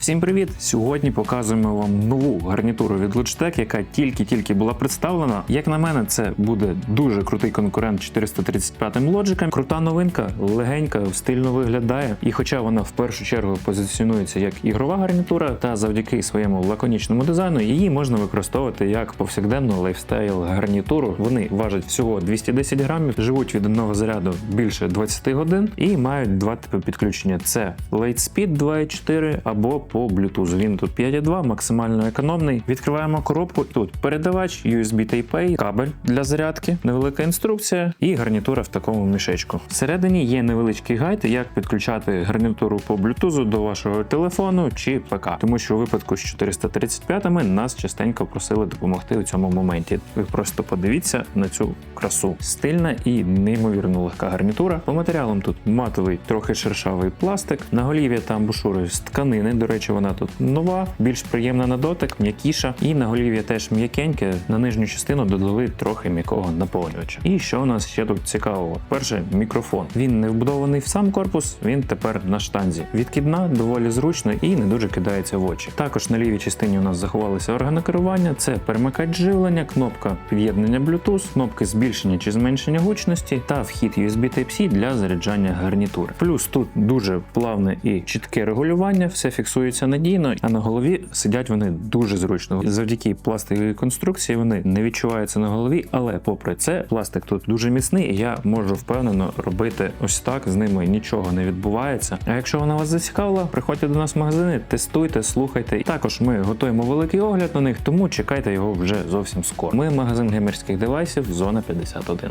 Всім привіт! Сьогодні показуємо вам нову гарнітуру від Logitech, яка тільки-тільки була представлена. Як на мене, це буде дуже крутий конкурент 435 Logic. Крута новинка, легенька, стильно виглядає. І хоча вона в першу чергу позиціонується як ігрова гарнітура, та завдяки своєму лаконічному дизайну її можна використовувати як повсякденну лайфстайл гарнітуру. Вони важать всього 210 грамів, живуть від одного заряду більше 20 годин і мають два типи підключення: це Lightspeed 2.4 або по Bluetooth. Він тут 5.2, максимально економний. Відкриваємо коробку. Тут передавач, USB Type-A, кабель для зарядки, невелика інструкція і гарнітура в такому мішечку. Всередині є невеличкий гайд, як підключати гарнітуру по Bluetooth до вашого телефону чи ПК. Тому що у випадку з 435 нас частенько просили допомогти у цьому моменті. Ви просто подивіться на цю красу. Стильна і неймовірно легка гарнітура. По матеріалам тут матовий, трохи шершавий пластик. На голів'я та амбушури з тканини. До речі, вона тут нова, більш приємна на дотик, м'якіша. І на голів'я теж м'якеньке. На нижню частину додали трохи м'якого наповнювача. І що у нас ще тут цікавого? Перше, мікрофон. Він не вбудований в сам корпус, він тепер на штанзі. Відкидна, доволі зручно і не дуже кидається в очі. Також на лівій частині у нас заховалися органи керування. Це перемикач живлення, кнопка під'єднання Bluetooth, кнопки збільшення чи зменшення гучності та вхід USB Type-C для заряджання гарнітури. Плюс тут дуже плавне і чітке регулювання, все фіксується надійно, а на голові сидять вони дуже зручно. Завдяки пластиковій конструкції вони не відчуваються на голові, але попри це, пластик тут дуже міцний, і я можу впевнено робити ось так. З ними нічого не відбувається. А якщо вона вас зацікавила, приходьте до нас в магазини, тестуйте, слухайте. Також ми готуємо великий огляд на них, тому чекайте його вже зовсім скоро. Ми магазин геймерських девайсів, зона 51.